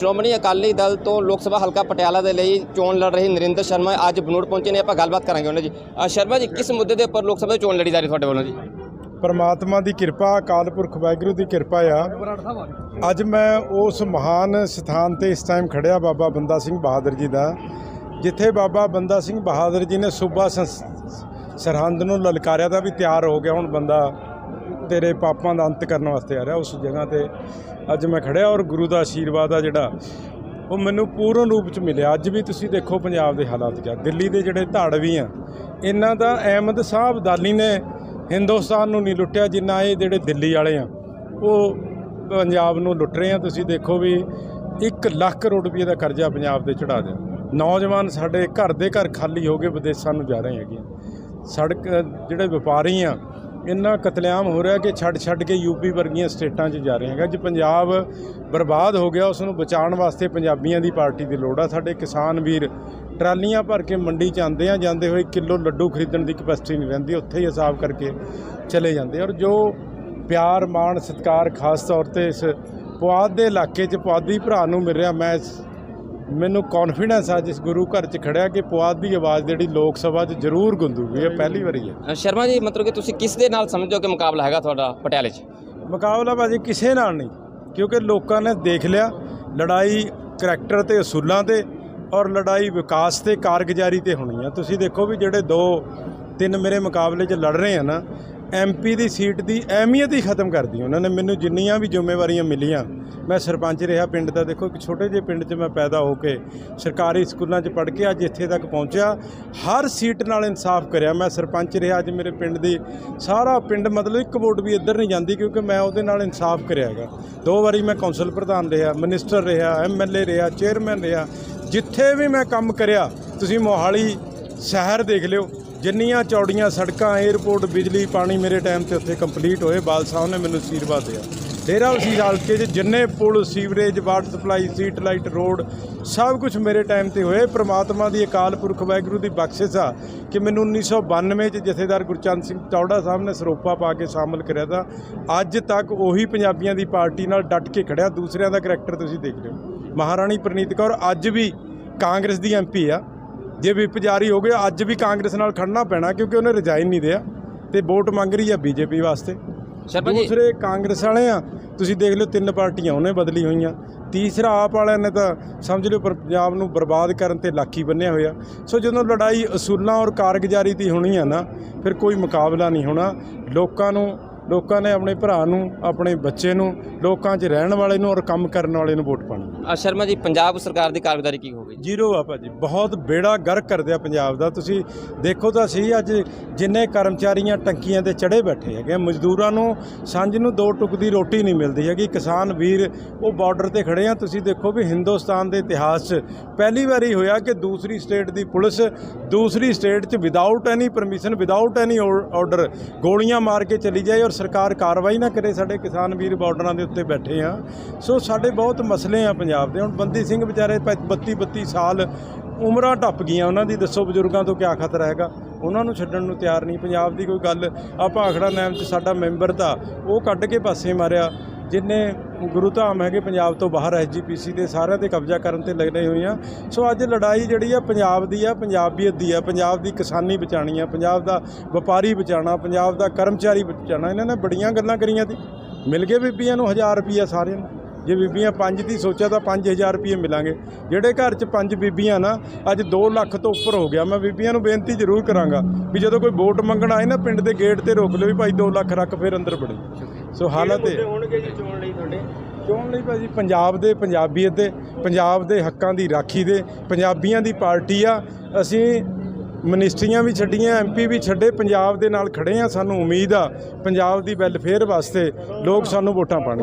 ਸ਼੍ਰੋਮਣੀ ਅਕਾਲੀ ਦਲ ਤੋਂ ਲੋਕ ਸਭਾ ਹਲਕਾ ਪਟਿਆਲਾ ਦੇ ਲਈ ਚੋਣ ਲੜ ਰਹੇ ਨਰਿੰਦਰ ਸ਼ਰਮਾ ਅੱਜ ਬਨੂੜ ਪਹੁੰਚੇ ਨੇ, ਆਪਾਂ ਗੱਲਬਾਤ ਕਰਾਂਗੇ ਉਹਨਾਂ ਜੀ ਸ਼ਰਮਾ ਜੀ, ਕਿਸ ਮੁੱਦੇ ਦੇ ਉੱਪਰ ਲੋਕ ਸਭਾ ਦੀ ਚੋਣ ਲੜੀ ਜਾ ਰਹੀ ਤੁਹਾਡੇ ਵੱਲੋਂ ਜੀ? ਪਰਮਾਤਮਾ ਦੀ ਕਿਰਪਾ, ਅਕਾਲ ਪੁਰਖ ਵਾਹਿਗੁਰੂ ਦੀ ਕਿਰਪਾ ਆ। ਅੱਜ ਮੈਂ ਉਸ ਮਹਾਨ ਸਥਾਨ ਤੇ ਇਸ ਟਾਈਮ ਖੜਿਆ ਬਾਬਾ ਬੰਦਾ ਸਿੰਘ ਬਹਾਦਰ ਜੀ ਦਾ, ਜਿੱਥੇ ਬਾਬਾ ਬੰਦਾ ਸਿੰਘ ਬਹਾਦਰ ਜੀ ਨੇ ਸੂਬਾ ਸੰਸ- ਸਰਹੰਦ ਨੂੰ ਲਲਕਾਰਿਆ ਦਾ ਵੀ ਤਿਆਰ ਹੋ ਗਿਆ ਹੁਣ ਬੰਦਾ। ਤੇਰੇ ਪਾਪਾਂ ਦਾ ਅੰਤ ਕਰਨ ਵਾਸਤੇ ਆ ਰਿਹਾ ਉਸ ਜਗ੍ਹਾ ਤੇ। ਅੱਜ ਮੈਂ ਖੜਿਆ ਔਰ ਗੁਰੂ ਦਾ ਆਸ਼ੀਰਵਾਦ ਆ ਜਿਹੜਾ, ਉਹ ਮੈਨੂੰ ਪੂਰਨ ਰੂਪ ਚ ਮਿਲਿਆ। ਅੱਜ ਵੀ ਤੁਸੀਂ ਦੇਖੋ ਪੰਜਾਬ ਦੇ ਹਾਲਾਤ ਕਿਆ। ਦਿੱਲੀ ਦੇ ਜਿਹੜੇ ਧਾੜਵੀ ਆ, ਇਹਨਾਂ ਦਾ ਅਹਿਮਦ ਸਾਹਿਬ ਦਾਲੀ ਨੇ ਹਿੰਦੁਸਤਾਨ ਨੂੰ ਨਹੀਂ ਲੁੱਟਿਆ, ਜਿੰਨਾ ਇਹ ਜਿਹੜੇ ਦਿੱਲੀ ਵਾਲੇ ਆ, ਉਹ ਪੰਜਾਬ ਨੂੰ ਲੁੱਟ ਰਹੇ ਆ। ਤੁਸੀਂ ਦੇਖੋ ਵੀ 1 ਲੱਖ ਕਰੋੜ ਰੁਪਏ ਦਾ ਕਰਜ਼ਾ ਪੰਜਾਬ ਤੇ ਚੜਾ ਦਿਆ ਨੌਜਵਾਨ ਸਾਡੇ ਘਰ ਦੇ ਘਰ ਖਾਲੀ ਹੋ ਗਏ ਵਿਦੇਸ਼ਾਂ ਨੂੰ ਜਾ ਰਹੇ ਹੈਗੇ ਸੜਕ, ਜਿਹੜੇ ਵਪਾਰੀ ਆ ਇੰਨਾ ਕਤਲੇਆਮ ਹੋ ਰਿਹਾ ਕਿ ਛੱਡ ਛੱਡ ਕੇ ਯੂਪੀ ਵਰਗੀਆਂ ਸਟੇਟਾਂ 'ਚ ਜਾ ਰਹੇ ਹੈਗਾ। ਜੇ ਪੰਜਾਬ ਬਰਬਾਦ ਹੋ ਗਿਆ ਉਸ ਨੂੰ ਬਚਾਉਣ ਵਾਸਤੇ ਪੰਜਾਬੀਆਂ ਦੀ ਪਾਰਟੀ ਦੀ ਲੋੜ ਆ। ਸਾਡੇ ਕਿਸਾਨ ਵੀਰ ਟਰਾਲੀਆਂ ਭਰ ਕੇ ਮੰਡੀ 'ਚ ਆਉਂਦੇ ਆ, ਜਾਂਦੇ ਹੋਏ ਕਿਲੋ ਲੱਡੂ ਖਰੀਦਣ ਦੀ ਕਪੈਸਿਟੀ ਨਹੀਂ ਰਹਿੰਦੀ, ਉੱਥੇ ਹੀ ਹਿਸਾਬ ਕਰਕੇ ਚਲੇ ਜਾਂਦੇ ਔਰ ਜੋ ਪਿਆਰ, ਮਾਣ, ਸਤਿਕਾਰ ਖਾਸ ਤੌਰ ਤੇ ਇਸ ਪੁਆਧ ਦੇ ਇਲਾਕੇ 'ਚ ਪੁਆਧੀ ਭਰਾ ਨੂੰ ਮਿਲ ਰਿਹਾ, ਮੈਂ ਇਸ- ਮੈਨੂੰ ਕੌਨਫੀਡੈਂਸ ਆ ਜਿਸ ਗੁਰੂ ਘਰ 'ਚ ਖੜਿਆ ਕਿ ਪੁਆਧ ਦੀ ਆਵਾਜ਼ ਜਿਹੜੀ ਲੋਕ ਸਭਾ 'ਚ ਜ਼ਰੂਰ ਗੁੰਦੂਗੀ ਇਹ ਪਹਿਲੀ ਵਾਰੀ ਹੈ। ਅ, ਸ਼ਰਮਾ ਜੀ ਮਤਲਬ ਕਿ ਤੁਸੀਂ ਕਿਸ ਦੇ ਨਾਲ ਸਮਝਦੇ ਹੋ ਕਿ ਮੁਕਾਬਲਾ ਹੈਗਾ ਤੁਹਾਡਾ ਪਟਿਆਲੇ 'ਚ? ਮੁਕਾਬਲਾ ਬਾਜੀ ਕਿਸੇ ਨਾਲ ਨਹੀਂ ਕਿਉਂਕਿ ਲੋਕਾਂ ਨੇ ਦੇਖ ਲਿਆ ਲੜਾਈ ਕਰੈਕਟਰ ਤੇ ਅਸੂਲਾਂ ਤੇ ਔਰ ਲੜਾਈ ਵਿਕਾਸ ਤੇ ਕਾਰਗੁਜ਼ਾਰੀ ਤੇ ਹੋਣੀ ਆ। ਤੁਸੀਂ ਦੇਖੋ ਵੀ ਜਿਹੜੇ ਦੋ ਤਿੰਨ ਮੇਰੇ ਮੁਕਾਬਲੇ 'ਚ ਲੜ ਰਹੇ ਆ ਨਾ ਐਮਪੀ ਦੀ ਸੀਟ ਦੀ ਅਹਿਮੀਅਤ ਹੀ ਖਤਮ ਕਰਦੀ ਉਹਨਾਂ ਨੇ ਮੈਨੂੰ ਜਿੰਨੀਆਂ ਵੀ ਜ਼ਿੰਮੇਵਾਰੀਆਂ ਮਿਲੀਆਂ, ਮੈਂ ਸਰਪੰਚ ਰਿਹਾ ਪਿੰਡ ਦਾ। ਦੇਖੋ, ਇੱਕ ਛੋਟੇ ਜਿਹੇ ਪਿੰਡ 'ਚ ਮੈਂ ਪੈਦਾ ਹੋ ਕੇ ਸਰਕਾਰੀ ਸਕੂਲਾਂ 'ਚ ਪੜ੍ਹ ਕੇ ਅੱਜ ਇੱਥੇ ਤੱਕ ਪਹੁੰਚਿਆ। ਹਰ ਸੀਟ ਨਾਲ ਇਨਸਾਫ ਕਰਿਆ। ਮੈਂ ਸਰਪੰਚ ਰਿਹਾ ਅੱਜ ਮੇਰੇ ਪਿੰਡ ਦੀ। ਸਾਰਾ ਪਿੰਡ ਮਤਲਬ ਇੱਕ ਵੋਟ ਵੀ ਇੱਧਰ ਨਹੀਂ ਜਾਂਦੀ ਕਿਉਂਕਿ ਮੈਂ ਉਹਦੇ ਨਾਲ ਇਨਸਾਫ ਕਰਿਆ ਹੈਗਾ। ਦੋ ਵਾਰੀ ਮੈਂ ਕੌਂਸਲ ਪ੍ਰਧਾਨ ਰਿਹਾ, ਮਿਨਿਸਟਰ ਰਿਹਾ ਐਮਐਲਏ ਰਿਹਾ, ਚੇਅਰਮੈਨ ਰਿਹਾ। ਜਿੱਥੇ ਵੀ ਮੈਂ ਕੰਮ ਕਰਿਆ, ਤੁਸੀਂ ਮੋਹਾਲੀ ਸ਼ਹਿਰ ਦੇਖ ਲਿਓ। ਜਿੰਨੀਆਂ ਚੌੜੀਆਂ ਸੜਕਾਂ 에ਅਰਪੋਰਟ ਬਿਜਲੀ, ਪਾਣੀ ਮੇਰੇ ਟਾਈਮ ਤੇ ਉੱਥੇ ਕੰਪਲੀਟ ਹੋਏ, ਬਾਲ ਸਾਹਿਬ ਨੇ ਮੈਨੂੰ ਅਸ਼ੀਰਵਾਦ ਦਿਆ। ਡੇਰਾ ਵਸੀਰ ਹਲਕੇ 'ਚ ਜਿੰਨੇ ਪੁਲ sewerage water supply street light road ਸਭ ਕੁਝ ਮੇਰੇ ਟਾਈਮ ਤੇ ਹੋਏ। ਪ੍ਰਮਾਤਮਾ ਦੀ ਅਕਾਲ ਪੁਰਖ ਵਾਹਿਗੁਰੂ ਦੀ ਬਖਸ਼ਿਸ਼ ਆ ਕਿ ਮੈਨੂੰ 1992 ਚ ਜਥੇਦਾਰ ਗੁਰਚੰਦ ਸਿੰਘ ਚੌੜਾ ਸਾਹਿਬ ਨੇ ਸਰੋਪਾ ਪਾ ਕੇ ਸ਼ਾਮਲ ਕਰਿਆ ਤਾਂ ਅੱਜ ਤੱਕ ਉਹੀ ਪੰਜਾਬੀਆਂ ਦੀ ਪਾਰਟੀ ਨਾਲ ਡਟ ਕੇ ਖੜਿਆ। ਦੂਸਰਿਆਂ ਦਾ ਕਰੈਕਟਰ ਤੁਸੀਂ ਦੇਖ ਲਿਓ ਮਹਾਰਾਣੀ ਪ੍ਰਨੀਤ ਕੌਰ ਅੱਜ ਵੀ ਕਾਂਗਰਸ ਦੀ ਐਮਪੀ ਆ। ਜੇ ਵਿਪ ਜਾਰੀ ਹੋ ਗਿਆ ਅੱਜ ਵੀ ਕਾਂਗਰਸ ਨਾਲ ਖੜਨਾ ਪੈਣਾ ਕਿਉਂਕਿ ਉਹਨੇ ਰਿਜ਼ਾਈਨ ਨਹੀਂ ਦਿਆ ਤੇ ਵੋਟ ਮੰਗ ਰਹੀ ਆ ਬੀਜੇਪੀ ਵਾਸਤੇ। ਸ਼ਰਮਾ ਜੀ। ਦੂਸਰੇ ਕਾਂਗਰਸ ਵਾਲੇ ਆ ਤੁਸੀਂ ਦੇਖ ਲਿਓ ਤਿੰਨ ਪਾਰਟੀਆਂ ਉਹਨੇ ਬਦਲੀ ਹੋਈਆਂ। ਤੀਸਰਾ ਆਪ ਵਾਲਿਆਂ ਨੇ ਤਾਂ ਸਮਝ ਲਿਓ ਪਰ- ਪੰਜਾਬ ਨੂੰ ਬਰਬਾਦ ਕਰਨ ਤੇ ਲਾਖੀ ਬੰਨਿਆ ਹੋਇਆ। ਸੋ ਜਦੋਂ ਲੜਾਈ ਅਸੂਲਾਂ ਔਰ ਕਾਰਗੁਜ਼ਾਰੀ ਦੀ ਹੋਣੀ ਆ ਨਾ ਫਿਰ ਕੋਈ ਮੁਕਾਬਲਾ ਨਹੀਂ ਹੋਣਾ। ਲੋਕਾਂ ਨੂੰ ਲੋਕਾਂ ਨੇ ਆਪਣੇ ਭਰਾ ਨੂੰ ਆਪਣੇ ਬੱਚੇ ਨੂੰ ਲੋਕਾਂ 'ਚ ਰਹਿਣ ਵਾਲੇ ਨੂੰ ਔਰ ਕੰਮ ਕਰਨ ਵਾਲੇ ਨੂੰ ਵੋਟ ਪਾਣੀ। ਅ, ਸ਼ਰਮਾ ਜੀ ਪੰਜਾਬ ਸਰਕਾਰ ਦੀ ਕਾਰਗੁਜ਼ਾਰੀ ਕੀ ਹੋਵੇ ਜ਼ੀਰੋ ਆ ਭਾਜੀ ਬਹੁਤ ਬੇੜਾ ਗਰਕ ਕਰਦੇ ਆ ਪੰਜਾਬ ਦਾ। ਤੁਸੀਂ ਦੇਖੋ ਤਾਂ ਸਹੀ ਅੱਜ ਜਿੰਨੇ ਕਰਮਚਾਰੀਆਂ ਟੰਕੀਆਂ ਤੇ ਚੜੇ ਬੈਠੇ ਹੈਗੇ ਆ, ਮਜ਼ਦੂਰਾਂ ਨੂੰ ਸਾਂਝ ਨੂੰ ਦੋ ਟੁਕ ਦੀ ਰੋਟੀ ਨਹੀਂ ਮਿਲਦੀ ਹੈਗੀ। ਕਿਸਾਨ ਵੀਰ ਉਹ ਬਾਰਡਰ ਤੇ ਖੜੇ ਆ। ਤੁਸੀਂ ਦੇਖੋ ਵੀ ਹਿੰਦੁਸਤਾਨ ਦੇ ਇਤਿਹਾਸ 'ਚ ਪਹਿਲੀ ਵਾਰੀ ਹੋਇਆ ਕਿ ਦੂਸਰੀ ਸਟੇਟ ਦੀ ਪੁਲਿਸ ਦੂਸਰੀ ਸਟੇਟ 'ਚ without any permission without any order ਗੋਲੀਆਂ ਮਾਰ ਕੇ ਚਲੀ ਜਾਏ ਔਰ ਸਰਕਾਰ ਕਾਰਵਾਈ ਨਾ ਕਰੇ। ਸਾਡੇ ਕਿਸਾਨ ਵੀਰ ਬਾਰਡਰਾਂ ਦੇ ਉੱਤੇ ਬੈਠੇ ਆ। ਸੋ ਸਾਡੇ ਬਹੁਤ ਮਸਲੇ ਆ ਪੰਜਾਬ ਪੰਜਾਬ ਦੇ। ਹੁਣ ਬੰਦੀ ਸਿੰਘ ਵਿਚਾਰੇ 32 32 ਸਾਲ ਉਮਰਾਂ ਟੱਪ ਗਈਆਂ। ਉਹਨਾਂ ਦੀ ਦੱਸੋ ਬਜ਼ੁਰਗਾਂ ਤੋਂ ਕਿਆ ਖਤਰਾ ਹੈਗਾ? ਉਹਨਾਂ ਨੂੰ ਛੱਡਣ ਨੂੰ ਤਿਆਰ ਨਹੀਂ। ਪੰਜਾਬ ਦੀ ਕੋਈ ਗੱਲ ਆ ਭਾਖੜਾ ਨੈਮ 'ਚ ਸਾਡਾ ਮੈਂਬਰ ਤਾਂ ਉਹ ਕੱਢ ਕੇ ਪਾਸੇ ਮਾਰਿਆ, ਜਿੰਨੇ ਗੁਰੂ ਧਾਮ ਹੈਗੇ ਪੰਜਾਬ ਤੋਂ ਬਾਹਰ ਐਸਜੀਪੀਸੀ ਦੇ, ਸਾਰਿਆਂ ਤੇ ਕਬਜ਼ਾ ਕਰਨ ਤੇ ਲੱਗਣੇ ਹੋਏ ਆ। ਸੋ ਅੱਜ ਲੜਾਈ ਜਿਹੜੀ ਆ ਪੰਜਾਬ ਦੀ ਆ ਪੰਜਾਬੀਅਤ ਦੀ ਆ। ਪੰਜਾਬ ਦੀ ਕਿਸਾਨੀ ਬਚਾਣੀ ਆ, ਪੰਜਾਬ ਦਾ ਵਪਾਰੀ ਬਚਾਣਾ ਪੰਜਾਬ ਦਾ ਕਰਮਚਾਰੀ ਬਚਾਣਾ ਇਹਨਾਂ ਨੇ ਬੜੀਆਂ ਗੱਲਾਂ ਕਰੀਆਂ ਸੀ ਮਿਲ ਗਏ ਬੀਬੀਆਂ ਨੂੰ 1000 ਰੁਪਈਆ ਸਾਰਿਆਂ ਨੂੰ। ਜੇ ਬੀਬੀਆਂ ਪੰਜ ਦੀ ਸੋਚਿਆ ਤਾਂ 5000 ਰੁਪਏ ਮਿਲਾਂਗੇ। ਜਿਹੜੇ ਘਰ 'ਚ ਪੰਜ ਬੀਬੀਆਂ ਨਾ ਅੱਜ 2 ਲੱਖ ਤੋਂ ਉੱਪਰ ਹੋ ਗਿਆ। ਮੈਂ ਬੀਬੀਆਂ ਨੂੰ ਬੇਨਤੀ ਜ਼ਰੂਰ ਕਰਾਂਗਾ ਵੀ ਜਦੋਂ ਕੋਈ ਵੋਟ ਮੰਗਣ ਆਏ ਨਾ ਪਿੰਡ ਦੇ ਗੇਟ ਤੇ ਰੋਕ ਲਿਓ ਵੀ ਭਾਈ 2 ਲੱਖ ਰੱਖ ਫਿਰ ਅੰਦਰ ਵੜੀ। ਸੋ ਹਾਲਤ ਇਹ। ਹੋਣਗੇ ਜੀ ਚੋਣ ਲਈ ਤੁਹਾਡੇ? ਚੋਣ ਲਈ ਭਾਜੀ ਪੰਜਾਬ ਦੇ ਪੰਜਾਬੀਅਤ ਦੇ ਪੰਜਾਬ ਦੇ ਹੱਕਾਂ ਦੀ ਰਾਖੀ ਦੇ ਪੰਜਾਬੀਆਂ ਦੀ ਪਾਰਟੀ ਆ। ਅਸੀਂ ਮਿਨਿਸਟਰੀਆਂ ਵੀ ਛੱਡੀਆਂ ਐਮਪੀ ਵੀ ਛੱਡੇ ਪੰਜਾਬ ਦੇ ਨਾਲ ਖੜੇ ਆ। ਸਾਨੂੰ ਉਮੀਦ ਆ ਪੰਜਾਬ ਦੀ ਵੈਲਫੇਅਰ ਵਾਸਤੇ ਲੋਕ ਸਾਨੂੰ ਵੋਟਾਂ ਪਾਣਗੇ